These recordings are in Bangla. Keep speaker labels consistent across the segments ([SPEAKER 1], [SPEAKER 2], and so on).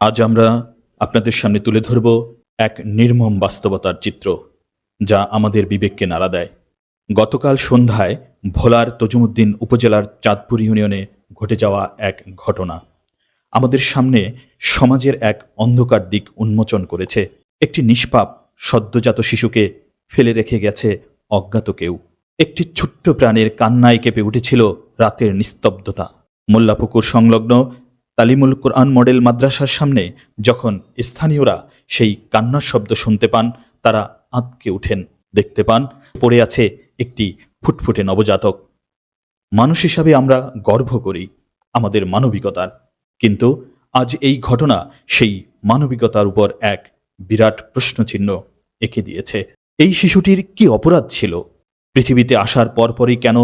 [SPEAKER 1] আজ আমরা আপনাদের সামনে তুলে ধরব এক নির্মম বাস্তবতার চিত্র, যা আমাদের বিবেককে নাড়া দেয়। গতকাল সন্ধ্যায় ভোলার তজুমুদ্দিন উপজেলার চাঁদপুর ইউনিয়নে ঘটে যাওয়া এক ঘটনা আমাদের সামনে সমাজের এক অন্ধকার দিক উন্মোচন করেছে। একটি নিষ্পাপ, সদ্যজাত শিশুকে ফেলে রেখে গেছে অজ্ঞাত কেউ। একটি ছোট্ট প্রাণের কান্নায় কেঁপে উঠেছিল রাতের নিস্তব্ধতা। মোল্লাপুকুর সংলগ্ন তালিমুল কোরআন মডেল মাদ্রাসার সামনে যখন স্থানীয়রা সেই কান্নার শব্দ শুনতে পান, তারা আঁতকে উঠেন, দেখতে পান, পড়ে আছে একটি ফুটফুটে নবজাতক। মানুষ হিসাবে আমরা গর্ব করি আমাদের মানবিকতার। কিন্তু আজ এই ঘটনা সেই মানবিকতার উপর এক বিরাট প্রশ্নচিহ্ন এঁকে দিয়েছে। এই শিশুটির কি অপরাধ ছিল? পৃথিবীতে আসার পরপরই কেন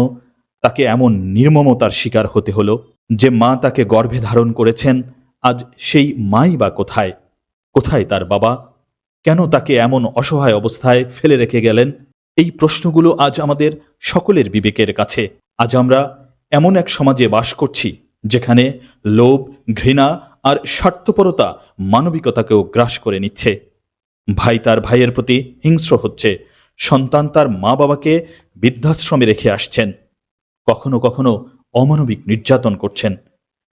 [SPEAKER 1] তাকে এমন নির্মমতার শিকার হতে হলো? যে মা তাকে গর্ভে ধারণ করেছেন, আজ সেই মাই বা কোথায়? কোথায় তার বাবা? কেন তাকে এমন অসহায় অবস্থায় ফেলে রেখে গেলেন? এই প্রশ্নগুলো আজ আমাদের সকলের বিবেকের কাছে। আজ আমরা এমন এক সমাজে বাস করছি, যেখানে লোভ, ঘৃণা আর স্বার্থপরতা মানবিকতাকেও গ্রাস করে নিচ্ছে। ভাই তার ভাইয়ের প্রতি হিংস্র হচ্ছে। সন্তান তার মা বাবাকে বৃদ্ধাশ্রমে রেখে আসছেন। কখনো কখনো অমানবিক নির্যাতন করছেন।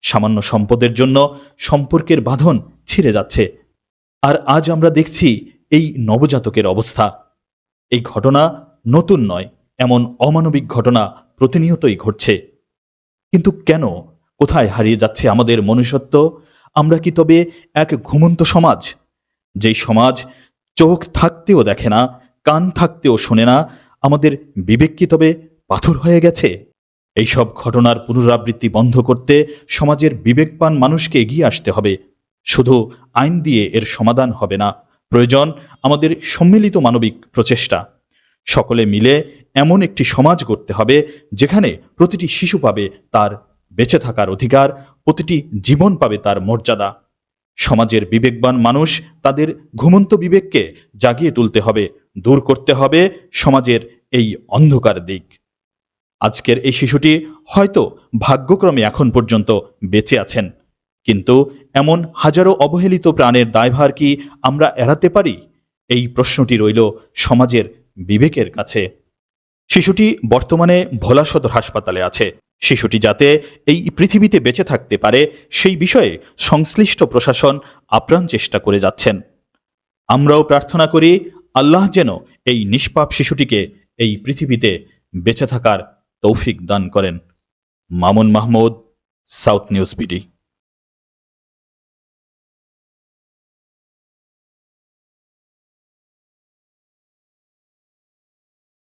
[SPEAKER 1] সামান্য সম্পদের জন্য সম্পর্কের বাঁধন ছিঁড়ে যাচ্ছে। আর আজ আমরা দেখছি এই নবজাতকের অবস্থা। এই ঘটনা নতুন নয়, এমন অমানবিক ঘটনা প্রতিনিয়তই ঘটছে। কিন্তু কেন, কোথায় হারিয়ে যাচ্ছে আমাদের মনুষ্যত্ব? আমরা কি তবে এক ঘুমন্ত সমাজ? যেই সমাজ চোখ থাকতেও দেখে না, কান থাকতেও শোনে না, আমাদের বিবেক কি তবে পাথর হয়ে গেছে? এইসব ঘটনার পুনরাবৃত্তি বন্ধ করতে সমাজের বিবেকবান মানুষকে এগিয়ে আসতে হবে। শুধু আইন দিয়ে এর সমাধান হবে না। প্রয়োজন আমাদের সম্মিলিত মানবিক প্রচেষ্টা। সকলে মিলে এমন একটি সমাজ গড়তে হবে, যেখানে প্রতিটি শিশু পাবে তার বেঁচে থাকার অধিকার, প্রতিটি জীবন পাবে তার মর্যাদা। সমাজের বিবেকবান মানুষ তাদের ঘুমন্ত বিবেককে জাগিয়ে তুলতে হবে, দূর করতে হবে সমাজের এই অন্ধকার দিক। আজকের এই শিশুটি হয়তো ভাগ্যক্রমে এখন পর্যন্ত বেঁচে আছেন। কিন্তু এমন হাজারো অবহেলিত প্রাণের দায়ভার কি আমরা এড়াতে পারি? এই প্রশ্নটি রইল সমাজের বিবেকের কাছে। শিশুটি বর্তমানে ভোলা সদর হাসপাতালে আছে। শিশুটি যাতে এই পৃথিবীতে বেঁচে থাকতে পারে, সেই বিষয়ে সংশ্লিষ্ট প্রশাসন আপ্রাণ চেষ্টা করে যাচ্ছেন। আমরাও প্রার্থনা করি, আল্লাহ যেন এই নিষ্পাপ শিশুটিকে এই পৃথিবীতে বেঁচে থাকার তৌফিক দান করেন। Mamun Mahmud south news BD.